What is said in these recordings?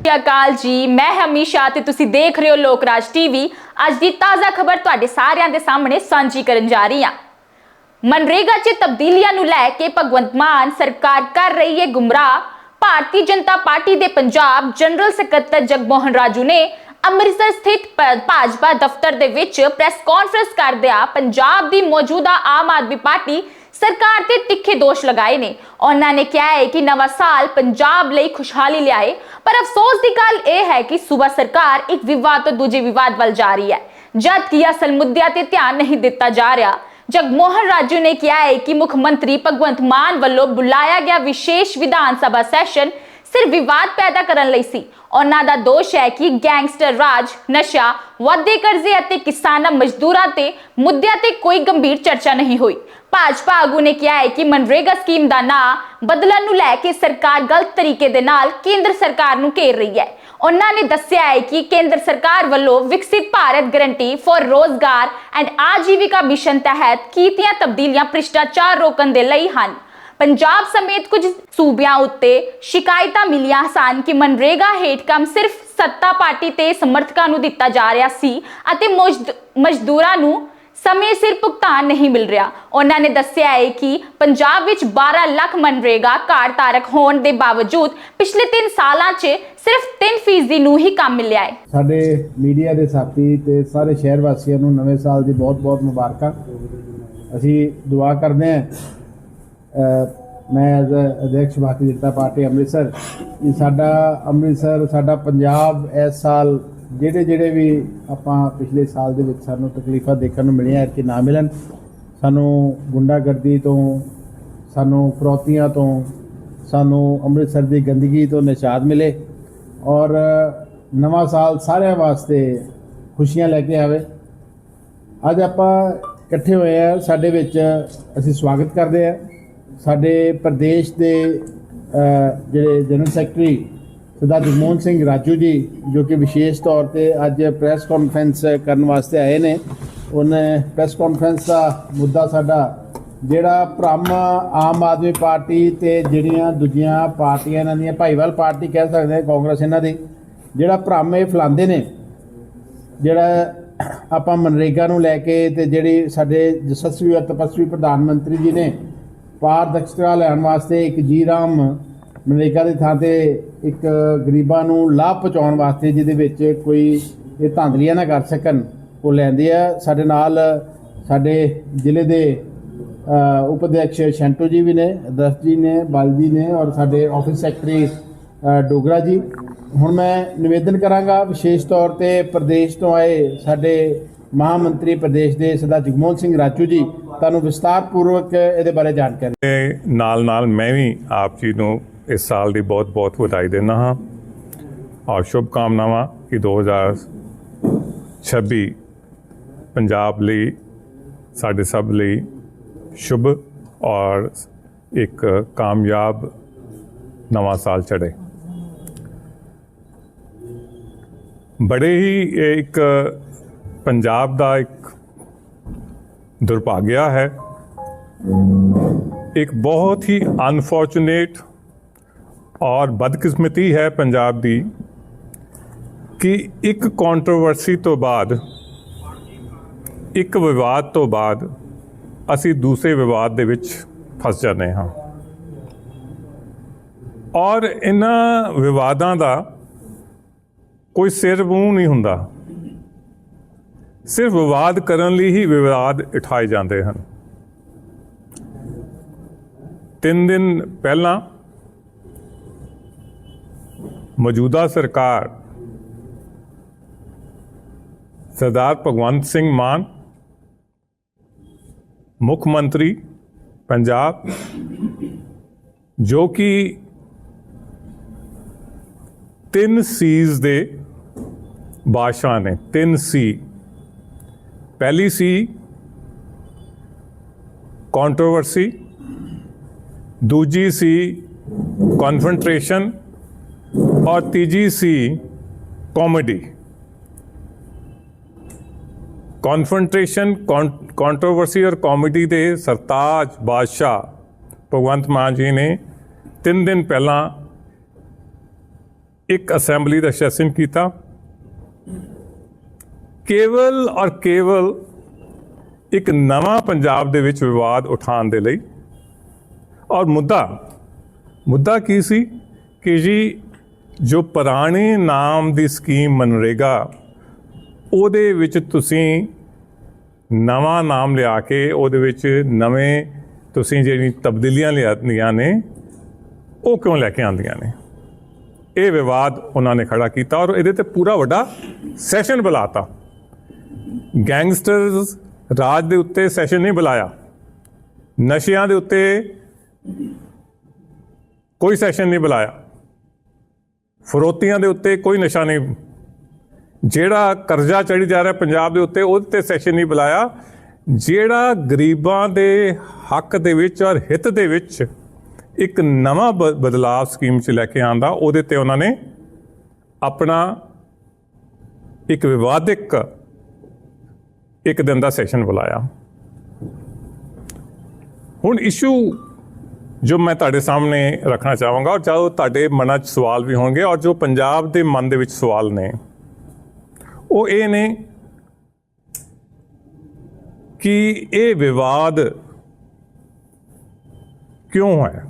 ਸਤਿ ਅਕਾਲ ਜੀ, ਮੈਂ ਹਮੀਸ਼ਾ ਤੇ ਤੁਸੀਂ ਦੇਖ ਰਹੇ ਹੋ ਲੋਕ ਟੀਵੀ। ਅੱਜ ਦੀ ਤਾਜ਼ਾ ਖਬਰ ਤੁਹਾਡੇ ਸਾਰਿਆਂ ਦੇ ਸਾਹਮਣੇ ਸਾਂਝੀ ਕਰਨ ਜਾ ਰਹੀ ਹਾਂ। ਮਨਰੇਗਾ 'ਚ ਤਬਦੀਲੀਆਂ ਨੂੰ ਲੈ ਕੇ ਭਗਵੰਤ ਮਾਨ ਸਰਕਾਰ ਕਰ ਰਹੀ ਹੈ ਗੁੰਮਰਾਹ। ਭਾਰਤੀ ਜਨਤਾ ਪਾਰਟੀ ਦੇ ਪੰਜਾਬ ਜਨਰਲ ਸਕੱਤਰ ਜਗਮੋਹਨ ਰਾਜੂ ਨੇ ਅੰਮ੍ਰਿਤਸਰ ਸਥਿਤ ਭਾਜਪਾ ਦਫ਼ਤਰ ਦੇ ਵਿੱਚ ਪ੍ਰੈਸ ਕਾਨਫਰੰਸ ਕਰਦਿਆਂ ਪੰਜਾਬ ਦੀ ਮੌਜੂਦਾ ਆਮ ਆਦਮੀ ਪਾਰਟੀ ਸਰਕਾਰ ਤੇ ਤਿੱਖੇ ਦੋਸ਼ ਲਗਾਏ ਨੇ। ਉਹਨਾਂ ਨੇ ਕਿਹਾ ਹੈ ਕਿ ਨਵਾਂ ਸਾਲ ਪੰਜਾਬ ਲਈ ਖੁਸ਼ਹਾਲੀ ਲਿਆਏ। ਪਰ ਅਫਸੋਸ ਦੀ ਗੱਲ ਇਹ ਹੈ ਕਿ ਸੂਬਾ ਸਰਕਾਰ ਇੱਕ ਵਿਵਾਦ ਤੋਂ ਦੂਜੇ ਵਿਵਾਦ ਵੱਲ ਜਾ ਰਹੀ ਹੈ। ਜਦ ਕਿ ਅਸਲ ਮੁੱਦਿਆਂ ਤੇ ਧਿਆਨ ਨਹੀਂ ਦਿੱਤਾ ਜਾ ਰਿਹਾ, ਜਗਮੋਹਨ ਰਾਜੂ ਨੇ ਕਿਹਾ ਹੈ ਕਿ ਮੁੱਖ ਮੰਤਰੀ ਭਗਵੰਤ ਮਾਨ ਵੱਲੋਂ ਬੁਲਾਇਆ ਗਿਆ ਵਿਸ਼ੇਸ਼ ਵਿਧਾਨ ਸਭਾ ਸੈਸ਼ਨ ਸਿਰਫ ਵਿਵਾਦ ਪੈਦਾ ਕਰਨ ਲਈ ਸੀ। ਉਹਨਾਂ ਦਾ ਦੋਸ਼ ਹੈ ਕਿ ਗੈਂਗਸਟਰ ਰਾਜ, ਨਸ਼ਾ, ਵਾਧੇ ਕਰਜ਼ੇ ਅਤੇ ਕਿਸਾਨਾਂ ਮਜ਼ਦੂਰਾਂ ਤੇ ਮੁੱਦਿਆਂ ਤੇ ਕੋਈ ਗੰਭੀਰ ਚਰਚਾ ਨਹੀਂ ਹੋਈ। ਭਾਜਪਾ ਆਗੂ ਨੇ ਕਿਹਾ ਹੈ ਕਿ ਮਨਰੇਗਾ ਸਕੀਮ ਦਾ ਨਾਂ ਬਦਲਣ ਨੂੰ ਲੈ ਕੇ ਸਰਕਾਰ ਗਲਤ ਤਰੀਕੇ ਦੇ ਨਾਲ ਕੇਂਦਰ ਸਰਕਾਰ ਨੂੰ ਘੇਰ ਰਹੀ ਹੈ। ਉਹਨਾਂ ਨੇ ਦੱਸਿਆ ਹੈ ਕਿ ਕੇਂਦਰ ਸਰਕਾਰ ਵੱਲੋਂ Viksit Bharat guarantee for Rozgar and Ajeevika mission ਤਹਿਤ ਕੀਤੀਆਂ ਤਬਦੀਲੀਆਂ ਭ੍ਰਿਸ਼ਟਾਚਾਰ ਰੋਕਣ ਦੇ ਲਈ ਹਨ। ਪੰਜਾਬ ਸਮੇਤ ਕੁਝ ਸੂਬਿਆਂ ਉੱਤੇ ਸ਼ਿਕਾਇਤਾਂ ਮਿਲੀਆਂ ਸਨ ਕਿ ਮਨਰੇਗਾ ਹੇਠ ਕੰਮ ਸਿਰਫ ਸੱਤਾ ਪਾਰਟੀ ਤੇ ਸਮਰਥਕਾਂ ਨੂੰ ਦਿੱਤਾ ਜਾ ਰਿਹਾ ਸੀ ਅਤੇ ਮਜ਼ਦੂਰਾਂ ਨੂੰ ਸਮੇਂ ਸਿਰ ਭੁਗਤਾਨ ਨਹੀਂ ਮਿਲ ਰਿਹਾ। ਉਹਨਾਂ ਨੇ ਦੱਸਿਆ ਹੈ ਕਿ ਪੰਜਾਬ ਵਿੱਚ 12 ਲੱਖ ਮਨਰੇਗਾ ਕਾਰਡ ਧਾਰਕ ਹੋਣ ਦੇ ਬਾਵਜੂਦ ਪਿਛਲੇ 3 ਸਾਲਾਂ 'ਚ ਸਿਰਫ 3% ਨੂੰ ਹੀ ਕੰਮ ਮਿਲਿਆ ਹੈ। ਸਾਡੇ ਮੀਡੀਆ ਦੇ ਸਾਥੀ ਤੇ ਸਾਰੇ ਸ਼ਹਿਰ ਵਾਸੀਆਂ ਨੂੰ ਨਵੇਂ ਸਾਲ ਦੀ ਬਹੁਤ-ਬਹੁਤ ਮੁਬਾਰਕਾਂ। ਅਸੀਂ ਦੁਆ ਕਰਦੇ ਹਾਂ ਮੈਂ ਐਜ਼ ਅਧਿਕਸ਼ ਭਾਰਤੀ ਜਨਤਾ ਪਾਰਟੀ ਅੰਮ੍ਰਿਤਸਰ, ਸਾਡਾ ਅੰਮ੍ਰਿਤਸਰ, ਸਾਡਾ ਪੰਜਾਬ ਇਸ ਸਾਲ ਜਿਹੜੇ ਜਿਹੜੇ ਵੀ ਆਪਾਂ ਪਿਛਲੇ ਸਾਲ ਦੇ ਵਿੱਚ ਸਾਨੂੰ ਤਕਲੀਫਾਂ ਦੇਖਣ ਨੂੰ ਮਿਲੀਆਂ ਕਿ ਨਾ ਮਿਲਣ, ਸਾਨੂੰ ਗੁੰਡਾਗਰਦੀ ਤੋਂ, ਸਾਨੂੰ ਫਰੋਤੀਆਂ ਤੋਂ, ਸਾਨੂੰ ਅੰਮ੍ਰਿਤਸਰ ਦੀ ਗੰਦਗੀ ਤੋਂ ਨਿਸ਼ਾਦ ਮਿਲੇ ਔਰ ਨਵਾਂ ਸਾਲ ਸਾਰਿਆਂ ਵਾਸਤੇ ਖੁਸ਼ੀਆਂ ਲੈ ਕੇ ਆਵੇ। ਅੱਜ ਆਪਾਂ ਇਕੱਠੇ ਹੋਏ ਆ, ਸਾਡੇ ਵਿੱਚ ਅਸੀਂ ਸਵਾਗਤ ਕਰਦੇ ਆ। ਸਾਡੇ ਪ੍ਰਦੇਸ਼ ਦੇ ਜਿਹੜੇ ਜਨਰਲ ਸੈਕਟਰੀ ਸਰਦਾਰ ਜਗਮੋਹਨ ਸਿੰਘ ਰਾਜੂ ਜੀ, ਜੋ ਕਿ ਵਿਸ਼ੇਸ਼ ਤੌਰ ਤੇ ਅੱਜ ਪ੍ਰੈਸ ਕਾਨਫਰੰਸ ਕਰਨ ਵਾਸਤੇ ਆਏ ਨੇ, ਉਹਨੇ ਪ੍ਰੈਸ ਕਾਨਫਰੰਸ ਦਾ ਮੁੱਦਾ ਸਾਡਾ ਜਿਹੜਾ ਭ੍ਰਮ ਆਮ ਆਦਮੀ ਪਾਰਟੀ ਤੇ ਜਿਹੜੀਆਂ ਦੂਜੀਆਂ ਪਾਰਟੀਆਂ ਇਹਨਾਂ ਦੀਆਂ ਭਾਈਵਾਲ ਪਾਰਟੀ ਕਹਿ ਸਕਦੇ ਹਾਂ, ਕਾਂਗਰਸ ਇਹਨਾਂ ਦੀ, ਜਿਹੜਾ ਭ੍ਰਮ ਇਹ ਫੈਲਾਉਂਦੇ ਨੇ, ਜਿਹੜਾ ਆਪਾਂ ਮਨਰੇਗਾ ਨੂੰ ਲੈ ਕੇ ਤੇ ਜਿਹੜੀ ਸਾਡੇ ਯਸ਼ਸਵੀ ਅਤੇ ਤਪਸਵੀ ਪ੍ਰਧਾਨ ਮੰਤਰੀ ਜੀ ਨੇ ਪਾਰਦਰਸ਼ਤਾ ਲੈਣ ਵਾਸਤੇ ਇੱਕ ਜੀ ਰਾਮ ਮਨਰੇਗਾ ਦੀ ਥਾਂ ਤੇ ਇੱਕ ਗਰੀਬਾਂ ਨੂੰ ਲਾਭ ਪਹੁੰਚਾਉਣ ਵਾਸਤੇ ਜਿਹਦੇ ਵਿੱਚ ਕੋਈ ਇਹ ਧਾਂਦਲੀਆਂ ਨਾ ਕਰ ਸਕਣ ਉਹ ਲੈਂਦੇ ਆ। ਸਾਡੇ ਨਾਲ ਸਾਡੇ ਜ਼ਿਲ੍ਹੇ ਦੇ ਅ, ਉਪ ਅਧਿਕਸ਼ ਸ਼ੰਟੂ ਜੀ ਵੀ ਨੇ ਦਸ ਜੀ ਨੇ ਬਲ ਜੀ ਨੇ ਔਰ ਸਾਡੇ ਆਫਿਸ ਸੈਕਟਰੀ ਡੋਗਰਾ ਜੀ। ਹੁਣ ਮੈਂ ਨਿਵੇਦਨ ਕਰਾਂਗਾ ਵਿਸ਼ੇਸ਼ ਤੌਰ ਤੇ ਪ੍ਰਦੇਸ਼ ਤੋਂ ਆਏ ਸਾਡੇ ਮਹਾਮੰਤਰੀ ਪ੍ਰਦੇਸ਼ ਦੇ ਸਰਦਾਰ ਜਗਮੋਹਨ ਸਿੰਘ ਰਾਜੂ ਜੀ ਤੁਹਾਨੂੰ ਵਿਸਤਾਰ ਪੂਰਵਕ ਇਹਦੇ ਬਾਰੇ ਜਾਣਕਾਰੀ। ਨਾਲ ਨਾਲ ਮੈਂ ਵੀ ਆਪ ਜੀ ਨੂੰ ਇਸ ਸਾਲ ਦੀ ਬਹੁਤ ਬਹੁਤ ਵਧਾਈ ਦਿੰਦਾ ਹਾਂ। ਔਰ ਸ਼ੁਭ ਕਾਮਨਾਵਾਂ ਕਿ 2026 ਪੰਜਾਬ ਲਈ, ਸਾਡੇ ਸਭ ਲਈ ਸ਼ੁਭ ਔਰ ਇੱਕ ਕਾਮਯਾਬ ਨਵਾਂ ਸਾਲ ਚੜੇ ਬੜੇ ਹੀ ਇੱਕ ਪੰਜਾਬ ਦਾ ਇੱਕ ਦੁਰਭਾਗਿਆ ਹੈ। ਇੱਕ ਬਹੁਤ ਹੀ ਅਨਫੋਰਚੂਨੇਟ ਔਰ ਬਦਕਿਸਮਤੀ ਹੈ ਪੰਜਾਬ ਦੀ ਕਿ ਇੱਕ ਕੰਟਰੋਵਰਸੀ ਤੋਂ ਬਾਅਦ, ਇੱਕ ਵਿਵਾਦ ਤੋਂ ਬਾਅਦ ਅਸੀਂ ਦੂਸਰੇ ਵਿਵਾਦ ਦੇ ਵਿੱਚ ਫਸ ਜਾਂਦੇ ਹਾਂ। ਔਰ ਇਹਨਾਂ ਵਿਵਾਦਾਂ ਦਾ ਕੋਈ ਸਿਰ ਮੂੰਹ ਨਹੀਂ ਹੁੰਦਾ। ਸਿਰਫ ਵਿਵਾਦ ਕਰਨ ਲਈ ਹੀ ਵਿਵਾਦ ਉਠਾਏ ਜਾਂਦੇ ਹਨ। ਤਿੰਨ ਦਿਨ ਪਹਿਲਾਂ ਮੌਜੂਦਾ ਸਰਕਾਰ ਸਰਦਾਰ ਭਗਵੰਤ ਸਿੰਘ ਮਾਨ ਮੁੱਖ ਮੰਤਰੀ ਪੰਜਾਬ ਜੋ ਕਿ ਤਿੰਨ ਸੀਜ਼ ਦੇ ਬਾਦਸ਼ਾਹ ਨੇ ਤਿੰਨ ਸੀ ਪਹਿਲੀ ਸੀ ਕੰਟਰੋਵਰਸੀ ਦੂਜੀ ਸੀ ਕਨਫਰੰਟ੍ਰੇਸ਼ਨ ਔਰ ਤੀਜੀ ਸੀ ਕਾਮੇਡੀ ਕਨਫਰੰਟ੍ਰੇਸ਼ਨ ਕੰਟਰੋਵਰਸੀ ਔਰ ਕਾਮੇਡੀ ਦੇ ਸਰਤਾਜ ਬਾਦਸ਼ਾਹ ਭਗਵੰਤ ਮਾਨ ਜੀ ਨੇ ਤਿੰਨ ਦਿਨ ਪਹਿਲਾਂ ਇੱਕ ਅਸੈਂਬਲੀ ਦਾ ਸੈਸ਼ਨ ਕੀਤਾ। ਕੇਵਲ ਔਰ ਕੇਵਲ ਇੱਕ ਨਵਾਂ ਪੰਜਾਬ ਦੇ ਵਿੱਚ ਵਿਵਾਦ ਉਠਾਉਣ ਦੇ ਲਈ। ਔਰ ਮੁੱਦਾ ਮੁੱਦਾ ਕੀ ਸੀ? ਕਿ ਜੀ ਜੋ ਪੁਰਾਣੇ ਨਾਮ ਦੀ ਸਕੀਮ ਮਨਰੇਗਾ, ਉਹਦੇ ਵਿੱਚ ਤੁਸੀਂ ਨਵਾਂ ਨਾਮ ਲਿਆ ਕੇ ਉਹਦੇ ਵਿੱਚ ਨਵੇਂ ਤੁਸੀਂ ਜਿਹੜੀ ਤਬਦੀਲੀਆਂ ਲਿਆਂਦੀਆਂ ਨੇ, ਉਹ ਕਿਉਂ ਲੈ ਕੇ ਆਂਦੀਆਂ ਨੇ? ਇਹ ਵਿਵਾਦ ਉਹਨਾਂ ਨੇ ਖੜਾ ਕੀਤਾ ਔਰ ਇਹਦੇ ਤੇ ਪੂਰਾ ਵੱਡਾ ਸੈਸ਼ਨ ਬੁਲਾਤਾ। ਗੈਂਗਸਟਰਸ ਰਾਜ ਦੇ ਉੱਤੇ ਸੈਸ਼ਨ ਨਹੀਂ ਬੁਲਾਇਆ। ਨਸ਼ਿਆਂ ਦੇ ਉੱਤੇ ਕੋਈ ਸੈਸ਼ਨ ਨਹੀਂ ਬੁਲਾਇਆ। ਫਰੋਤੀਆਂ ਦੇ ਉੱਤੇ ਕੋਈ ਨਸ਼ਾ ਨਹੀਂ। ਜਿਹੜਾ ਕਰਜ਼ਾ ਚੜੀ ਜਾ ਰਿਹਾ ਪੰਜਾਬ ਦੇ ਉੱਤੇ, ਉਹਦੇ ਤੇ ਸੈਸ਼ਨ ਨਹੀਂ ਬੁਲਾਇਆ। ਜਿਹੜਾ ਗਰੀਬਾਂ ਦੇ ਹੱਕ ਦੇ ਵਿੱਚ ਔਰ ਹਿੱਤ ਦੇ ਵਿੱਚ ਇੱਕ ਨਵਾਂ ਬ- ਬਦਲਾਵ ਸਕੀਮ 'ਚ ਲੈ ਕੇ ਆਂਦਾ ਉਹਦੇ ਤੇ ਉਹਨਾਂ ਨੇ ਆਪਣਾ ਇੱਕ ਵਿਵਾਦਿਕ ਇੱਕ ਦਿਨ ਦਾ ਸੈਸ਼ਨ ਬੁਲਾਇਆ। ਹੁਣ ਇਸ਼ੂ ਜੋ ਮੈਂ ਤੁਹਾਡੇ ਸਾਹਮਣੇ ਰੱਖਣਾ ਚਾਹਾਂਗਾ ਔਰ ਜੋ ਤੁਹਾਡੇ ਮਨਾਂ 'ਚ ਸਵਾਲ ਵੀ ਹੋਣਗੇ ਔਰ ਜੋ ਪੰਜਾਬ ਦੇ ਮਨ ਦੇ ਵਿੱਚ ਸਵਾਲ ਨੇ, ਉਹ ਇਹ ਨੇ ਕਿ ਇਹ ਵਿਵਾਦ ਕਿਉਂ ਹੈ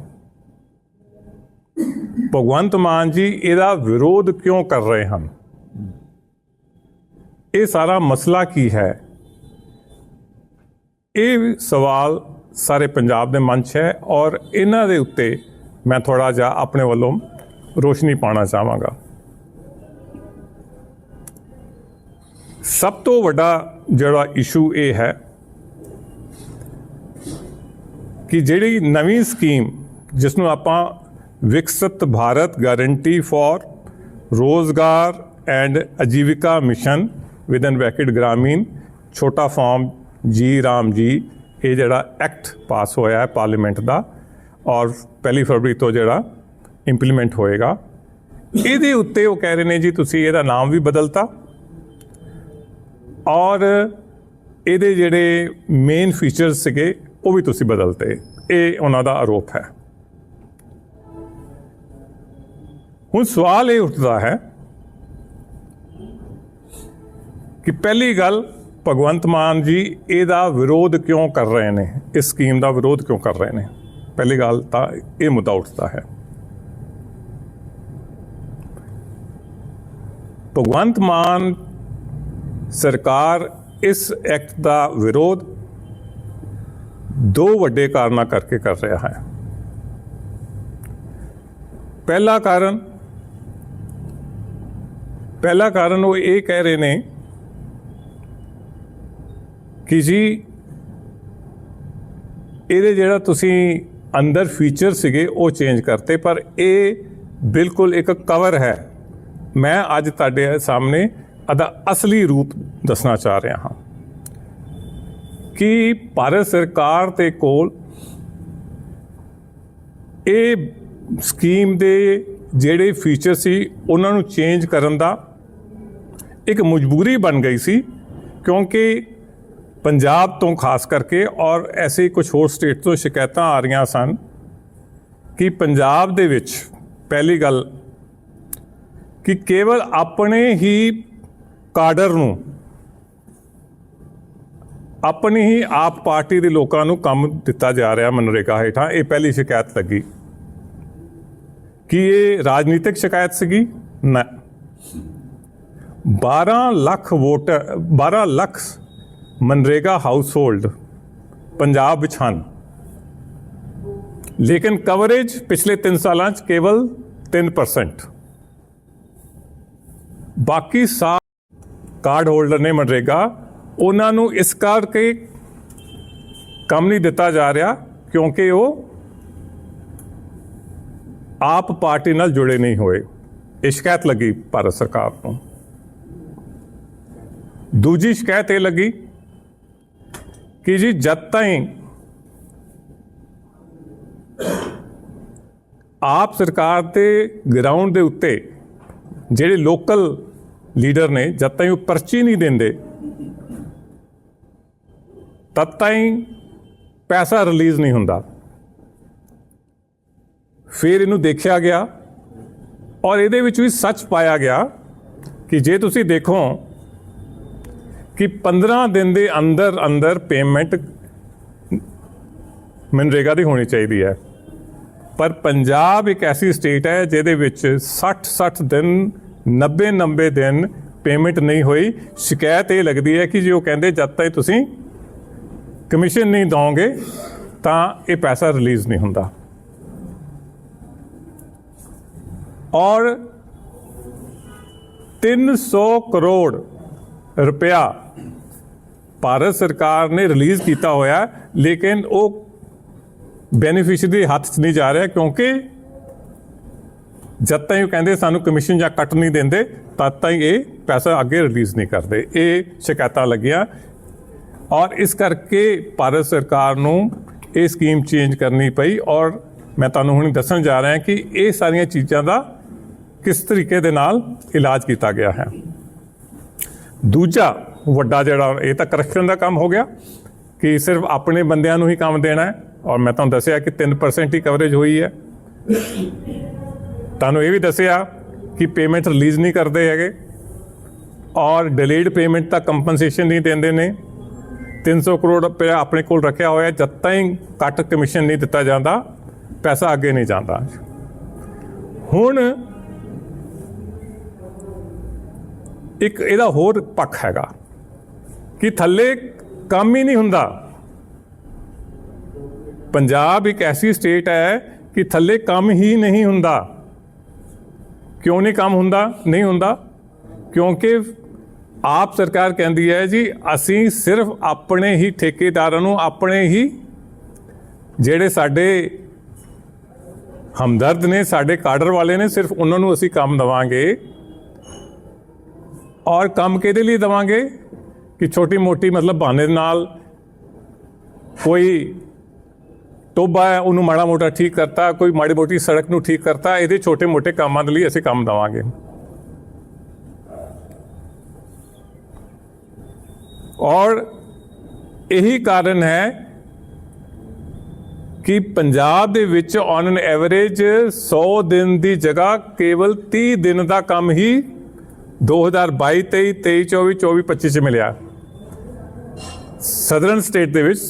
ਭਗਵੰਤ ਮਾਨ ਜੀ ਇਹਦਾ ਵਿਰੋਧ ਕਿਉਂ ਕਰ ਰਹੇ ਹਨ? ਇਹ ਸਾਰਾ ਮਸਲਾ ਕੀ ਹੈ? ਇਹ ਸਵਾਲ ਸਾਰੇ ਪੰਜਾਬ ਦੇ ਮਨ 'ਚ ਹੈ ਔਰ ਇਹਨਾਂ ਦੇ ਉੱਤੇ ਮੈਂ ਥੋੜਾ ਜਿਹਾ ਆਪਣੇ ਵੱਲੋਂ ਰੋਸ਼ਨੀ ਪਾਣਾ ਚਾਹਾਂਗਾ। ਸਭ ਤੋਂ ਵੱਡਾ ਜਿਹੜਾ ਇਸ਼ੂ ਇਹ ਹੈ ਕਿ ਜਿਹੜੀ ਨਵੀਂ ਸਕੀਮ ਜਿਸ ਨੂੰ ਆਪਾਂ Viksit Bharat guarantee for Rozgar and Ajeevika mission within bracket Gramin ਛੋਟਾ ਫਾਰਮ ਜੀ ਰਾਮ ਜੀ ਇਹ ਜਿਹੜਾ ਐਕਟ ਪਾਸ ਹੋਇਆ ਹੈ ਪਾਰਲੀਮੈਂਟ ਦਾ ਔਰ ਪਹਿਲੀ ਫਰਵਰੀ ਤੋਂ ਜਿਹੜਾ ਇੰਪਲੀਮੈਂਟ ਹੋਏਗਾ। ਇਹਦੇ ਉੱਤੇ ਉਹ ਕਹਿ ਰਹੇ ਨੇ ਜੀ, ਤੁਸੀਂ ਇਹਦਾ ਨਾਮ ਵੀ ਬਦਲਤਾ। ਔਰ ਇਹਦੇ ਜਿਹੜੇ ਮੇਨ ਫੀਚਰਸ ਸੀਗੇ, ਉਹ ਵੀ ਤੁਸੀਂ ਬਦਲਤੇ। ਇਹ ਉਹਨਾਂ ਦਾ ਆਰੋਪ ਹੈ। ਹੁਣ ਸਵਾਲ ਇਹ ਉੱਠਦਾ ਹੈ ਕਿ ਪਹਿਲੀ ਗੱਲ ਭਗਵੰਤ ਮਾਨ ਜੀ, ਇਹਦਾ ਵਿਰੋਧ ਕਿਉਂ ਕਰ ਰਹੇ ਨੇ? ਇਸ ਸਕੀਮ ਦਾ ਵਿਰੋਧ ਕਿਉਂ ਕਰ ਰਹੇ ਨੇ? ਪਹਿਲੀ ਗੱਲ ਤਾਂ ਇਹ ਮੁੱਦਾ ਉੱਠਦਾ ਹੈ। ਭਗਵੰਤ ਮਾਨ ਸਰਕਾਰ ਇਸ ਐਕਟ ਦਾ ਵਿਰੋਧ ਦੋ ਵੱਡੇ ਕਾਰਨਾਂ ਕਰਕੇ ਕਰ ਰਿਹਾ ਹੈ। ਪਹਿਲਾ ਕਾਰਨ ਪਹਿਲਾ ਕਾਰਨ ਉਹ ਇਹ ਕਹਿ ਰਹੇ ਨੇ ਕਿ ਜੀ ਇਹਦੇ ਜਿਹੜਾ ਤੁਸੀਂ ਅੰਦਰ ਫੀਚਰ ਸੀਗੇ, ਉਹ ਚੇਂਜ ਕਰਤੇ, ਪਰ ਇਹ ਬਿਲਕੁਲ ਇੱਕ ਕਵਰ ਹੈ। ਮੈਂ ਅੱਜ ਤੁਹਾਡੇ ਸਾਹਮਣੇ ਇਹਦਾ ਅਸਲੀ ਰੂਪ ਦੱਸਣਾ ਚਾਹ ਰਿਹਾ ਹਾਂ। ਕਿ ਭਾਰਤ ਸਰਕਾਰ ਦੇ ਕੋਲ ਇਹ ਸਕੀਮ ਦੇ ਜਿਹੜੇ ਫੀਚਰ ਸੀ, ਉਹਨਾਂ ਨੂੰ ਚੇਂਜ ਕਰਨ ਦਾ ਇੱਕ ਮਜਬੂਰੀ ਬਣ ਗਈ ਸੀ, ਕਿਉਂਕਿ ਪੰਜਾਬ ਤੋਂ ਖਾਸ ਕਰਕੇ ਔਰ ਐਸੇ ਕੁਝ ਹੋਰ ਸਟੇਟ ਤੋਂ ਸ਼ਿਕਾਇਤਾਂ ਆ ਰਹੀਆਂ ਸਨ ਕਿ ਪੰਜਾਬ ਦੇ ਵਿੱਚ ਪਹਿਲੀ ਗੱਲ ਕਿ ਕੇਵਲ ਆਪਣੇ ਹੀ ਕਾਡਰ ਨੂੰ, ਆਪਣੀ ਹੀ ਆਪ ਪਾਰਟੀ ਦੇ ਲੋਕਾਂ ਨੂੰ ਕੰਮ ਦਿੱਤਾ ਜਾ ਰਿਹਾ ਮਨਰੇਗਾ ਹੇਠਾਂ, ਇਹ ਪਹਿਲੀ ਸ਼ਿਕਾਇਤ ਲੱਗੀ। ਕਿ ਇਹ ਰਾਜਨੀਤਿਕ ਸ਼ਿਕਾਇਤ ਸੀਗੀ? ਨਾ। 12 ਲੱਖ ਵੋਟਰ 12 ਲੱਖ ਮਨਰੇਗਾ ਹਾਊਸਹੋਲਡ, ਪੰਜਾਬ ਵਿੱਚ ਹਨ। ਲੇਕਿਨ ਕਵਰੇਜ ਪਿਛਲੇ 3 ਸਾਲਾਂ 'ਚ ਕੇਵਲ 3% ਬਾਕੀ ਸਾ ਕਾਰਡ ਹੋਲਡਰ ਨੇ ਮਨਰੇਗਾ, ਉਹਨਾਂ ਨੂੰ ਇਸ ਕਰਕੇ ਕੰਮ ਨਹੀਂ ਦਿੱਤਾ ਜਾ ਰਿਹਾ ਕਿਉਂਕਿ ਉਹ ਆਪ ਪਾਰਟੀ ਨਾਲ ਜੁੜੇ ਨਹੀਂ ਹੋਏ। ਇਹ ਸ਼ਿਕਾਇਤ ਲੱਗੀ ਭਾਰਤ ਸਰਕਾਰ ਨੂੰ ਦੂਜੀ ਸ਼ਿਕਾਇਤ ਇਹ ਲੱਗੀ ਕਿ ਜੀ ਜਦ ਤਾਈਂ ਆਪ ਸਰਕਾਰ ਤੇ ਗਰਾਊਂਡ ਦੇ ਉੱਤੇ ਜਿਹੜੇ ਲੋਕਲ ਲੀਡਰ ਨੇ ਜਦ ਤਾਈਂ ਉਹ ਪਰਚੀ ਨਹੀਂ ਦਿੰਦੇ ਤਦ ਤਾਈਂ ਪੈਸਾ ਰਿਲੀਜ਼ ਨਹੀਂ ਹੁੰਦਾ ਫਿਰ ਇਹਨੂੰ ਦੇਖਿਆ ਗਿਆ ਔਰ ਇਹਦੇ ਵਿੱਚ ਵੀ ਸੱਚ ਪਾਇਆ ਗਿਆ ਕਿ ਜੇ ਤੁਸੀਂ ਦੇਖੋ ਕਿ 15 ਦਿਨ ਦੇ ਅੰਦਰ ਅੰਦਰ ਪੇਮੈਂਟ ਮਨਰੇਗਾ ਦੀ ਹੋਣੀ ਚਾਹੀਦੀ ਹੈ। ਪਰ ਪੰਜਾਬ ਇੱਕ ਐਸੀ ਸਟੇਟ ਹੈ ਜਿਹਦੇ ਵਿੱਚ 60 60 ਦਿਨ 90 90 ਦਿਨ ਪੇਮੈਂਟ ਨਹੀਂ ਹੋਈ। ਸ਼ਿਕਾਇਤ ਇਹ ਲੱਗਦੀ ਹੈ ਕਿ ਜੇ ਉਹ ਕਹਿੰਦੇ ਜਦ ਤੱਕ ਤੁਸੀਂ ਕਮਿਸ਼ਨ ਨਹੀਂ ਦੋਗੇ ਤਾਂ ਇਹ ਪੈਸਾ ਰਿਲੀਜ਼ ਨਹੀਂ ਹੁੰਦਾ। ਔਰ 300 ਕਰੋੜ ਰੁਪਇਆ ਭਾਰਤ ਸਰਕਾਰ ਨੇ ਰਿਲੀਜ਼ ਕੀਤਾ ਹੋਇਆ, ਲੇਕਿਨ ਉਹ ਬੈਨੀਫੀਸ਼ੀਅਰੀ ਹੱਥ 'ਚ ਨਹੀਂ ਜਾ ਰਿਹਾ ਕਿਉਂਕਿ ਜਦ ਤਾਈਂ ਉਹ ਕਹਿੰਦੇ ਸਾਨੂੰ ਕਮਿਸ਼ਨ ਜਾਂ ਕੱਟ ਨਹੀਂ ਦਿੰਦੇ, ਤਦ ਤਾਈਂ ਇਹ ਪੈਸਾ ਅੱਗੇ ਰਿਲੀਜ਼ ਨਹੀਂ ਕਰਦੇ। ਇਹ ਸ਼ਿਕਾਇਤਾਂ ਲੱਗੀਆਂ। ਔਰ ਇਸ ਕਰਕੇ ਭਾਰਤ ਸਰਕਾਰ ਨੂੰ ਇਹ ਸਕੀਮ ਚੇਂਜ ਕਰਨੀ ਪਈ ਔਰ ਮੈਂ ਤੁਹਾਨੂੰ ਹੁਣ ਦੱਸਣ ਜਾ ਰਿਹਾ ਕਿ ਇਹ ਸਾਰੀਆਂ ਚੀਜ਼ਾਂ ਦਾ ਕਿਸ ਤਰੀਕੇ ਦੇ ਨਾਲ ਇਲਾਜ ਕੀਤਾ ਗਿਆ ਹੈ। ਦੂਜਾ ਵੱਡਾ ਜਿਹੜਾ ਇਹ ਤਾਂ ਕਰਪਸ਼ਨ ਦਾ ਕੰਮ ਹੋ ਗਿਆ ਕਿ ਸਿਰਫ ਆਪਣੇ ਬੰਦਿਆਂ ਨੂੰ ਹੀ ਕੰਮ ਦੇਣਾ ਹੈ। ਔਰ ਮੈਂ ਤੁਹਾਨੂੰ ਦੱਸਿਆ ਕਿ 3% ਹੀ ਕਵਰੇਜ ਹੋਈ ਹੈ। ਤੁਹਾਨੂੰ ਇਹ ਵੀ ਦੱਸਿਆ ਕਿ ਪੇਮੈਂਟ ਰਿਲੀਜ਼ ਨਹੀਂ ਕਰਦੇ ਹੈਗੇ। ਔਰ ਡਿਲੇਡ ਪੇਮੈਂਟ ਤਾਂ ਕੰਪਨਸੇਸ਼ਨ ਨਹੀਂ ਦਿੰਦੇ ਨੇ। 300 ਕਰੋੜ ਰੁਪਏ ਆਪਣੇ ਕੋਲ ਰੱਖਿਆ ਹੋਇਆ, ਜਦ ਤਾਈਂ ਕੱਟ ਕਮਿਸ਼ਨ ਨਹੀਂ ਦਿੱਤਾ ਜਾਂਦਾ, ਪੈਸਾ ਅੱਗੇ ਨਹੀਂ ਜਾਂਦਾ। ਹੁਣ ਇੱਕ ਇਹਦਾ ਹੋਰ ਪੱਖ ਹੈਗਾ। ਕਿ ਥੱਲੇ ਕੰਮ ਹੀ ਨਹੀਂ ਹੁੰਦਾ। ਪੰਜਾਬ ਇੱਕ ਐਸੀ ਸਟੇਟ ਹੈ ਕਿ ਥੱਲੇ ਕੰਮ ਹੀ ਨਹੀਂ ਹੁੰਦਾ। ਕਿਉਂ ਨਹੀਂ ਕੰਮ ਹੁੰਦਾ? ਨਹੀਂ ਹੁੰਦਾ। ਕਿਉਂਕਿ ਆਪ ਸਰਕਾਰ ਕਹਿੰਦੀ ਹੈ ਜੀ, ਅਸੀਂ ਸਿਰਫ ਆਪਣੇ ਹੀ ਠੇਕੇਦਾਰਾਂ ਨੂੰ ਆਪਣੇ ਹੀ ਜਿਹੜੇ ਸਾਡੇ ਹਮਦਰਦ ਨੇ, ਸਾਡੇ ਕਾਡਰ ਵਾਲੇ ਨੇ, ਸਿਰਫ ਉਹਨਾਂ ਨੂੰ ਅਸੀਂ ਕੰਮ ਦਵਾਂਗੇ। ਔਰ ਕੰਮ ਕਿਹਦੇ ਲਈ ਦਵਾਂਗੇ? ਕਿ ਛੋਟੀ ਮੋਟੀ ਮਤਲਬ ਬਹਾਨੇ ਦੇ ਨਾਲ ਕੋਈ ਟੋਬਾ ਹੈ, ਉਹਨੂੰ ਮਾੜਾ ਮੋਟਾ ਠੀਕ ਕਰਤਾ, ਕੋਈ ਮਾੜੀ ਮੋਟੀ ਸੜਕ ਨੂੰ ਠੀਕ ਕਰਤਾ, ਇਹਦੇ ਛੋਟੇ ਮੋਟੇ ਕੰਮਾਂ ਦੇ ਲਈ ਅਸੀਂ ਕੰਮ ਦਵਾਂਗੇ। ਔਰ ਇਹੀ ਕਾਰਨ ਹੈ ਕਿ ਪੰਜਾਬ ਦੇ ਵਿੱਚ ਔਨ ਐਨ ਐਵਰੇਜ 100 ਦਿਨ ਦੀ ਜਗ੍ਹਾ ਕੇਵਲ 30 ਦਿਨ ਦਾ ਕੰਮ ਹੀ 2022 23 23 24 24 25 ਚ ਮਿਲਿਆ। ਸਦਰਨ ਸਟੇਟ ਦੇ ਵਿੱਚ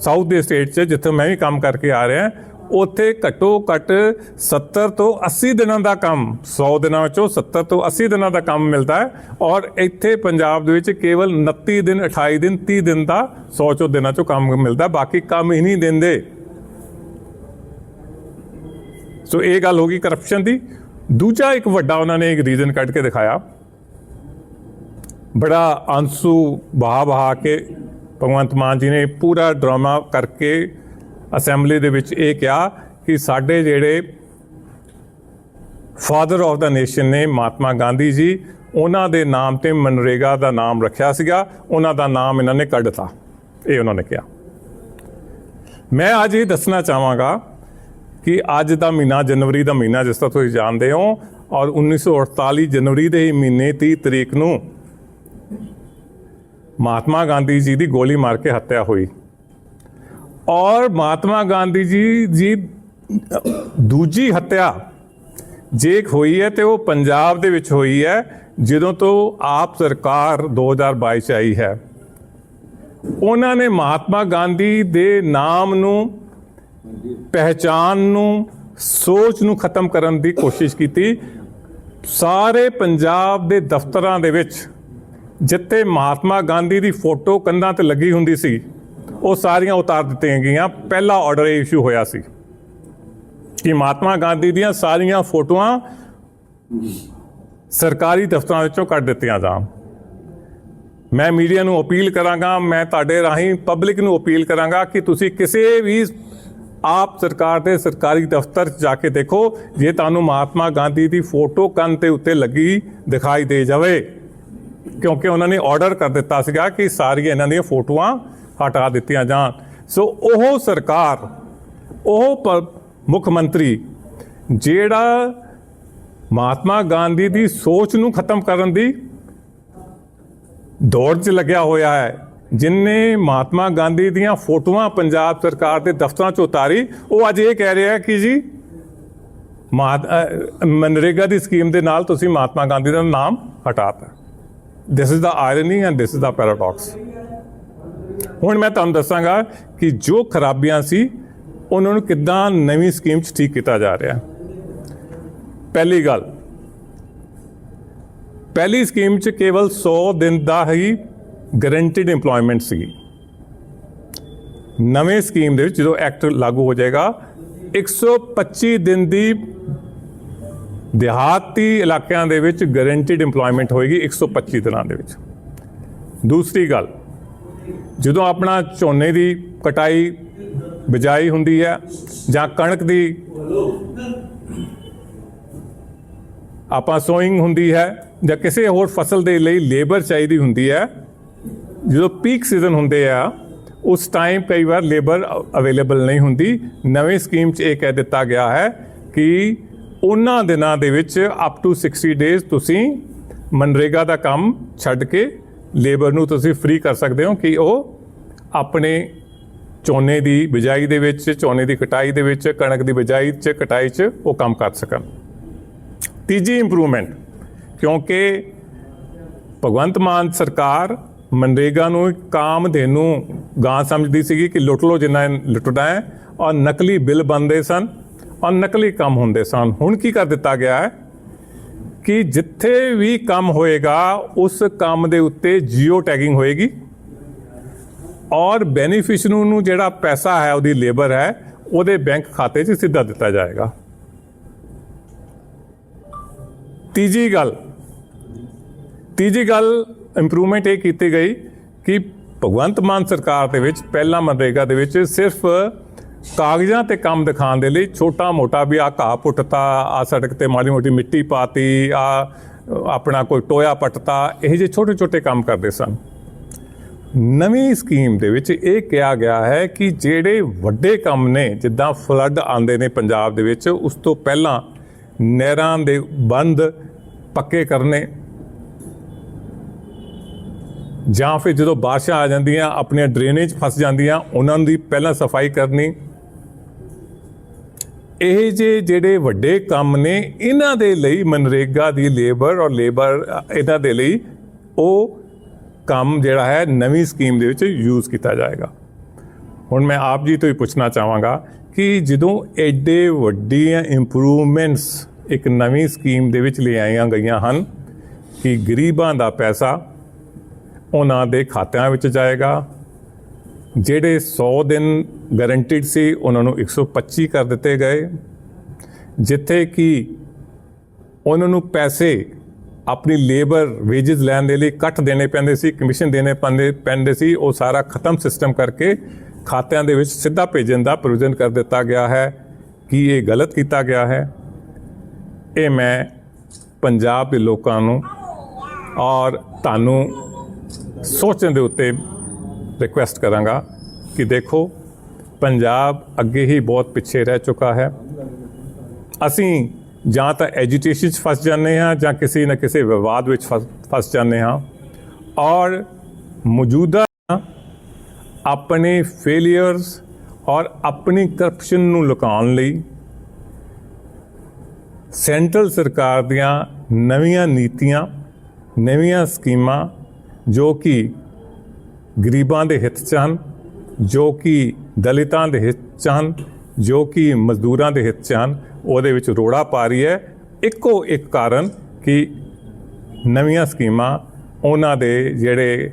ਸਾਊਥ ਦੇ ਸਟੇਟ 'ਚ, ਜਿੱਥੇ ਮੈਂ ਵੀ ਕੰਮ ਕਰਕੇ ਆ ਰਿਹਾ, ਉੱਥੇ ਘੱਟੋ ਘੱਟ 70 ਤੋਂ 80 ਦਿਨਾਂ ਦਾ ਕੰਮ 100 ਦਿਨਾਂ ਵਿੱਚੋਂ 70 ਤੋਂ 80 ਦਿਨਾਂ ਦਾ ਕੰਮ ਮਿਲਦਾ ਹੈ ਔਰ ਇੱਥੇ ਪੰਜਾਬ ਦੇ ਵਿੱਚ ਕੇਵਲ 29 ਦਿਨ 28 ਦਿਨ 30 ਦਿਨ ਦਾ 100 ਚੋਂ ਦਿਨਾਂ ਚੋਂ ਕੰਮ ਮਿਲਦਾ, ਬਾਕੀ ਕੰਮ ਹੀ ਨਹੀਂ ਦਿੰਦੇ। ਸੋ ਇਹ ਗੱਲ ਹੋ ਗਈ ਕਰਪਸ਼ਨ ਦੀ। ਦੂਜਾ ਇੱਕ ਵੱਡਾ ਉਹਨਾਂ ਨੇ ਇੱਕ ਰੀਜ਼ਨ ਕੱਢ ਕੇ ਦਿਖਾਇਆ। ਬੜਾ ਆਂਸੂ ਬਹਾ ਬਹਾ ਕੇ ਭਗਵੰਤ ਮਾਨ ਜੀ ਨੇ ਪੂਰਾ ਡਰਾਮਾ ਕਰਕੇ ਅਸੈਂਬਲੀ ਦੇ ਵਿੱਚ ਇਹ ਕਿਹਾ ਕਿ ਸਾਡੇ ਜਿਹੜੇ ਫਾਦਰ ਆਫ ਦਾ ਨੇਸ਼ਨ ਨੇ ਮਹਾਤਮਾ ਗਾਂਧੀ ਜੀ, ਉਹਨਾਂ ਦੇ ਨਾਮ ਤੇ ਮਨਰੇਗਾ ਦਾ ਨਾਮ ਰੱਖਿਆ ਸੀਗਾ, ਉਹਨਾਂ ਦਾ ਨਾਮ ਇਹਨਾਂ ਨੇ ਕੱਢਤਾ ਇਹ ਉਹਨਾਂ ਨੇ ਕਿਹਾ। ਮੈਂ ਅੱਜ ਇਹ ਦੱਸਣਾ ਚਾਹਾਂਗਾ ਕਿ ਅੱਜ ਦਾ ਮਹੀਨਾ ਜਨਵਰੀ ਦਾ ਮਹੀਨਾ ਜਿਸ ਤਰ੍ਹਾਂ ਤੁਸੀਂ ਜਾਣਦੇ ਹੋ, ਔਰ 1948 ਜਨਵਰੀ ਦੇ ਹੀ ਮਹੀਨੇ 30 ਤਰੀਕ ਨੂੰ ਮਹਾਤਮਾ ਗਾਂਧੀ ਜੀ ਦੀ ਗੋਲੀ ਮਾਰ ਕੇ ਹੱਤਿਆ ਹੋਈ। ਔਰ ਮਹਾਤਮਾ ਗਾਂਧੀ ਜੀ ਜੀ ਦੂਜੀ ਹੱਤਿਆ ਜੇ ਹੋਈ ਹੈ ਤੇ ਉਹ ਪੰਜਾਬ ਦੇ ਵਿੱਚ ਹੋਈ ਹੈ, ਜਦੋਂ ਤੋਂ ਆਪ ਸਰਕਾਰ 2022 ਚ ਆਈ ਹੈ। ਉਹਨਾਂ ਨੇ ਮਹਾਤਮਾ ਗਾਂਧੀ ਦੇ ਨਾਮ ਨੂੰ ਪਹਿਚਾਨ ਨੂੰ, ਸੋਚ ਨੂੰ ਖਤਮ ਕਰਨ ਦੀ ਕੋਸ਼ਿਸ਼ ਕੀਤੀ। ਸਾਰੇ ਪੰਜਾਬ ਦੇ ਦਫ਼ਤਰਾਂ ਦੇ ਵਿੱਚ ਜਿੱਥੇ ਮਹਾਤਮਾ ਗਾਂਧੀ ਦੀ ਫੋਟੋ ਕੰਧਾਂ ਤੇ ਲੱਗੀ ਹੁੰਦੀ ਸੀ, ਉਹ ਸਾਰੀਆਂ ਉਤਾਰ ਦਿੱਤੀਆਂ ਗਈਆਂ। ਪਹਿਲਾ ਆਰਡਰ ਇਸ਼ੂ ਹੋਇਆ ਸੀ ਕਿ ਮਹਾਤਮਾ ਗਾਂਧੀ ਦੀਆਂ ਸਾਰੀਆਂ ਫੋਟੋਆਂ ਸਰਕਾਰੀ ਦਫ਼ਤਰਾਂ ਵਿੱਚੋਂ ਕੱਢ ਦਿੱਤੀਆਂ ਜਾਣ। ਮੈਂ ਮੀਡੀਆ ਨੂੰ ਅਪੀਲ ਕਰਾਂਗਾ, ਮੈਂ ਤੁਹਾਡੇ ਰਾਹੀਂ ਪਬਲਿਕ ਨੂੰ ਅਪੀਲ ਕਰਾਂਗਾ ਕਿ ਤੁਸੀਂ ਕਿਸੇ ਵੀ ਆਪ ਸਰਕਾਰ ਦੇ ਸਰਕਾਰੀ ਦਫ਼ਤਰ 'ਚ ਜਾ ਕੇ ਦੇਖੋ, ਜੇ ਤੁਹਾਨੂੰ ਮਹਾਤਮਾ ਗਾਂਧੀ ਦੀ ਫੋਟੋ ਕੰਨ ਤੇ ਉੱਤੇ ਲੱਗੀ ਦਿਖਾਈ ਦੇ ਜਾਵੇ। ਕਿਉਂਕਿ ਉਹਨਾਂ ਨੇ ਆਰਡਰ ਕਰ ਦਿੱਤਾ ਸੀਗਾ ਕਿ ਸਾਰੀਆਂ ਇਹਨਾਂ ਦੀਆਂ ਫੋਟੋਆਂ ਹਟਾ ਦਿੱਤੀਆਂ ਜਾਣ। ਸੋ ਉਹ ਸਰਕਾਰ, ਉਹ ਮੁੱਖ ਮੰਤਰੀ, ਜਿਹੜਾ ਮਹਾਤਮਾ ਗਾਂਧੀ ਦੀ ਸੋਚ ਨੂੰ ਖਤਮ ਕਰਨ ਦੀ ਦੌੜ 'ਚ ਲੱਗਿਆ ਹੋਇਆ ਹੈ ਜਿਨਨੇ ਮਹਾਤਮਾ ਗਾਂਧੀ ਦੀਆਂ ਫੋਟੋਆਂ ਪੰਜਾਬ ਸਰਕਾਰ ਦੇ ਦਫ਼ਤਰਾਂ 'ਚ ਉਤਾਰੀ, ਉਹ ਅੱਜ ਇਹ ਕਹਿ ਰਿਹਾ ਕਿ ਜੀ ਮਹਾਤ- ਮਨਰੇਗਾ ਦੀ ਸਕੀਮ ਦੇ ਨਾਲ ਤੁਸੀਂ ਮਹਾਤਮਾ ਗਾਂਧੀ ਦਾ ਨਾਮ ਹਟਾਤਾ this is the irony and this is the paradox ਹੁਣ ਮੈਂ ਤੁਹਾਨੂੰ ਦੱਸਾਂਗਾ ਕਿ ਜੋ ਖਰਾਬੀਆਂ ਸੀ, ਉਹਨਾਂ ਨੂੰ ਕਿੱਦਾਂ ਨਵੀਂ ਸਕੀਮ 'ਚ ਠੀਕ ਕੀਤਾ ਜਾ ਰਿਹਾ। ਪਹਿਲੀ ਗੱਲ, ਪਹਿਲੀ ਸਕੀਮ 'ਚ ਕੇਵਲ 100 ਦਿਨ ਦਾ ਹੀ ਗਰੰਟਿਡ EMPLOYMENT ਸੀ ਨਵੇਂ ਸਕੀਮ ਦੇ ਵਿੱਚ ਜਦੋਂ ਐਕਟ ਲਾਗੂ ਹੋ ਜਾਏਗਾ 125 ਦਿਨ ਦੀ ਦਿਹਾਤੀ ਇਲਾਕਿਆਂ ਦੇ ਵਿੱਚ ਗਰੰਟਿਡ EMPLOYMENT ਹੋਏਗੀ 125 ਦਿਨਾਂ ਦੇ ਵਿੱਚ। ਦੂਸਰੀ ਗੱਲ, ਜਦੋਂ ਆਪਣਾ ਝੋਨੇ ਦੀ ਕਟਾਈ ਬਿਜਾਈ ਹੁੰਦੀ ਹੈ ਜਾਂ ਕਣਕ ਦੀ ਆਪਾਂ ਸੋਇੰਗ ਹੁੰਦੀ ਹੈ ਜਾਂ ਕਿਸੇ ਹੋਰ ਫਸਲ ਦੇ ਲਈ ਲੇਬਰ ਚਾਹੀਦੀ ਹੁੰਦੀ ਹੈ, ਜਦੋਂ ਪੀਕ ਸੀਜ਼ਨ ਹੁੰਦੇ ਆ, ਉਸ ਟਾਈਮ ਕਈ ਵਾਰ ਲੇਬਰ ਅਵੇਲੇਬਲ ਨਹੀਂ ਹੁੰਦੀ। ਨਵੀਂ ਸਕੀਮ 'ਚ ਇਹ ਕਹਿ ਦਿੱਤਾ ਗਿਆ ਹੈ ਕਿ ਉਹਨਾਂ ਦਿਨਾਂ ਦੇ ਵਿੱਚ ਅਪ ਟੂ 60 ਡੇਜ਼ ਤੁਸੀਂ ਮਨਰੇਗਾ ਦਾ ਕੰਮ ਛੱਡ ਕੇ ਲੇਬਰ ਨੂੰ ਤੁਸੀਂ ਫ੍ਰੀ ਕਰ ਸਕਦੇ ਹੋ ਕਿ ਉਹ ਆਪਣੇ ਝੋਨੇ ਦੀ ਬਿਜਾਈ ਦੇ ਵਿੱਚ, ਝੋਨੇ ਦੀ ਕਟਾਈ ਦੇ ਵਿੱਚ, ਕਣਕ ਦੀ ਬਿਜਾਈ 'ਚ, ਕਟਾਈ 'ਚ ਉਹ ਕੰਮ ਕਰ ਸਕਣ। ਤੀਜੀ ਇੰਪਰੂਵਮੈਂਟ ਕਿਉਂਕਿ ਭਗਵੰਤ ਮਾਨ ਸਰਕਾਰ ਮਨਰੇਗਾ ਨੂੰ ਇੱਕ ਕਾਮਧੇਨੂ ਗਾਂ ਸਮਝਦੀ ਸੀਗੀ ਕਿ ਲੁੱਟ ਲੋ ਜਿੰਨਾ ਲੁੱਟਣਾ ਹੈ ਔਰ ਨਕਲੀ ਬਿੱਲ ਬਣਦੇ ਸਨ। ਔਰ ਨਕਲੀ ਕੰਮ ਹੁੰਦੇ ਸਨ। ਹੁਣ ਕੀ ਕਰ ਦਿੱਤਾ ਗਿਆ ਹੈ? ਕਿ ਜਿੱਥੇ ਵੀ ਕੰਮ ਹੋਏਗਾ, ਉਸ ਕੰਮ ਦੇ ਉੱਤੇ ਜੀਓ ਟੈਗਿੰਗ ਹੋਏਗੀ। ਔਰ ਬੈਨੀਫਿਸ਼ਰੀ ਨੂੰ ਜਿਹੜਾ ਪੈਸਾ ਹੈ, ਉਹਦੀ ਲੇਬਰ ਹੈ, ਉਹਦੇ ਬੈਂਕ ਖਾਤੇ 'ਚ ਸਿੱਧਾ ਦਿੱਤਾ ਜਾਏਗਾ। ਤੀਜੀ ਗੱਲ ਤੀਜੀ ਗੱਲ ਇੰਪਰੂਵਮੈਂਟ ਇਹ ਕੀਤੀ ਗਈ ਕਿ ਭਗਵੰਤ ਮਾਨ ਸਰਕਾਰ ਦੇ ਵਿੱਚ, ਪਹਿਲਾ ਮਨਰੇਗਾ ਦੇ ਵਿੱਚ ਸਿਰਫ ਕਾਗਜ਼ਾਂ ਤੇ ਕੰਮ ਦਿਖਾਉਣ ਦੇ ਲਈ ਛੋਟਾ ਮੋਟਾ ਵੀ ਆ ਘਾਹ ਪੁੱਟਤਾ, ਆ ਸੜਕ ਤੇ ਮਾੜੀ ਮੋਟੀ ਮਿੱਟੀ ਪਾਤੀ, ਆ, ਆਪਣਾ ਕੋਈ ਟੋਇਆ ਪੱਟਤਾ, ਇਹ ਜਿਹੇ ਛੋਟੇ ਛੋਟੇ ਕੰਮ ਕਰਦੇ ਸਨ। ਨਵੀਂ ਸਕੀਮ ਦੇ ਵਿੱਚ ਇਹ ਕਿਹਾ ਗਿਆ ਹੈ ਕਿ ਜਿਹੜੇ ਵੱਡੇ ਕੰਮ ਨੇ, ਜਿੱਦਾਂ ਫਲੱਡ ਆਉਂਦੇ ਨੇ ਪੰਜਾਬ ਦੇ ਵਿੱਚ, ਉਸ ਤੋਂ ਪਹਿਲਾਂ ਨਹਿਰਾਂ ਦੇ ਬੰਦ ਪੱਕੇ ਕਰਨੇ, ਜਾਂ ਫਿਰ ਜਦੋਂ ਬਾਰਿਸ਼ਾਂ ਆ ਜਾਂਦੀਆਂ, ਆਪਣੀਆਂ ਡਰੇਨੇਜ ਫਸ ਜਾਂਦੀਆਂ, ਉਹਨਾਂ ਦੀ ਪਹਿਲਾਂ ਸਫ਼ਾਈ ਕਰਨੀ ਇਹ ਜੇ ਜਿਹੜੇ ਵੱਡੇ ਕੰਮ ਨੇ, ਇਹਨਾਂ ਦੇ ਲਈ ਮਨਰੇਗਾ ਦੀ ਲੇਬਰ ਔਰ ਲੇਬਰ ਇਹਨਾਂ ਦੇ ਲਈ ਉਹ ਕੰਮ ਜਿਹੜਾ ਹੈ ਨਵੀਂ ਸਕੀਮ ਦੇ ਵਿੱਚ ਯੂਜ਼ ਕੀਤਾ ਜਾਏਗਾ। ਹੁਣ ਮੈਂ ਆਪ ਜੀ ਤੋਂ ਹੀ ਪੁੱਛਣਾ ਚਾਹਾਂਗਾ ਕਿ ਜਦੋਂ ਐਡੇ ਵੱਡੀਆਂ ਇੰਪਰੂਵਮੈਂਟਸ ਇੱਕ ਨਵੀਂ ਸਕੀਮ ਦੇ ਵਿੱਚ ਲਿਆਈਆਂ ਗਈਆਂ ਹਨ ਕਿ ਗਰੀਬਾਂ ਦਾ ਪੈਸਾ ਉਹਨਾਂ ਦੇ ਖਾਤਿਆਂ ਵਿੱਚ ਜਾਏਗਾ, ਜਿਹੜੇ 100 ਦਿਨ ਗਾਰੰਟੀਡ ਸੀ, ਉਹਨਾਂ ਨੂੰ 125 ਕਰ ਦਿੱਤੇ ਗਏ, ਜਿੱਥੇ ਕਿ ਉਹਨਾਂ ਨੂੰ ਪੈਸੇ ਆਪਣੀ ਲੇਬਰ ਵੇਜਸ ਲੈਣ ਦੇ ਲਈ ਕੱਟ ਦੇਣੇ ਪੈਂਦੇ ਸੀ ਕਮਿਸ਼ਨ ਦੇਣੇ ਪੈਂਦੇ ਪੈਂਦੇ ਸੀ, ਉਹ ਸਾਰਾ ਖਤਮ ਸਿਸਟਮ ਕਰਕੇ ਖਾਤਿਆਂ ਦੇ ਵਿੱਚ ਸਿੱਧਾ ਭੇਜਣ ਦਾ ਪ੍ਰੋਵੀਜ਼ਨ ਕਰ ਦਿੱਤਾ ਗਿਆ ਹੈ। ਕਿ ਇਹ ਗਲਤ ਕੀਤਾ ਗਿਆ ਹੈ? ਇਹ ਮੈਂ ਪੰਜਾਬ ਦੇ ਲੋਕਾਂ ਨੂੰ ਔਰ ਤੁਹਾਨੂੰ ਸੋਚਣ ਦੇ ਉੱਤੇ ਰਿਕੁਐਸਟ ਕਰਾਂਗਾ ਕਿ ਦੇਖੋ ਪੰਜਾਬ ਅੱਗੇ ਹੀ ਬਹੁਤ ਪਿੱਛੇ ਰਹਿ ਚੁੱਕਾ ਹੈ। ਅਸੀਂ ਜਾਂ ਤਾਂ ਐਜੀਟੇਸ਼ਨ 'ਚ ਫਸ ਜਾਂਦੇ ਹਾਂ ਜਾਂ ਕਿਸੇ ਨਾ ਕਿਸੇ ਵਿਵਾਦ ਵਿੱਚ ਫਸ- ਫਸ ਜਾਂਦੇ ਹਾਂ। ਔਰ ਮੌਜੂਦਾ ਆਪਣੇ ਫੇਲਿਅਰਸ ਔਰ ਆਪਣੀ ਕਰਪਸ਼ਨ ਨੂੰ ਲੁਕਾਉਣ ਲਈ ਸੈਂਟਰਲ ਸਰਕਾਰ ਦੀਆਂ ਨਵੀਆਂ ਨੀਤੀਆਂ, ਨਵੀਆਂ ਸਕੀਮਾਂ ਜੋ ਕਿ ਗਰੀਬਾਂ ਦੇ ਹਿੱਤ 'ਚ ਹਨ, ਜੋ ਕਿ ਦਲਿਤਾਂ ਦੇ ਹਿੱਤ 'ਚ ਹਨ, ਜੋ ਕਿ ਮਜ਼ਦੂਰਾਂ ਦੇ ਹਿੱਤ 'ਚ ਹਨ। ਉਹਦੇ ਵਿੱਚ ਰੋੜਾ ਪਾ ਰਹੀ ਹੈ। ਇੱਕੋ ਇੱਕ ਕਾਰਨ ਕਿ ਨਵੀਆਂ ਸਕੀਮਾਂ ਉਹਨਾਂ ਦੇ ਜਿਹੜੇ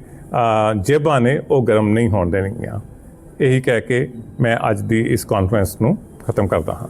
ਜੇਬਾਂ ਨੇ, ਉਹ ਗਰਮ ਨਹੀਂ ਹੋਣ ਦੇਣਗੀਆਂ। ਇਹੀ ਕਹਿ ਕੇ ਮੈਂ ਅੱਜ ਦੀ ਇਸ ਕਾਨਫਰੰਸ ਨੂੰ ਖਤਮ ਕਰਦਾ ਹਾਂ।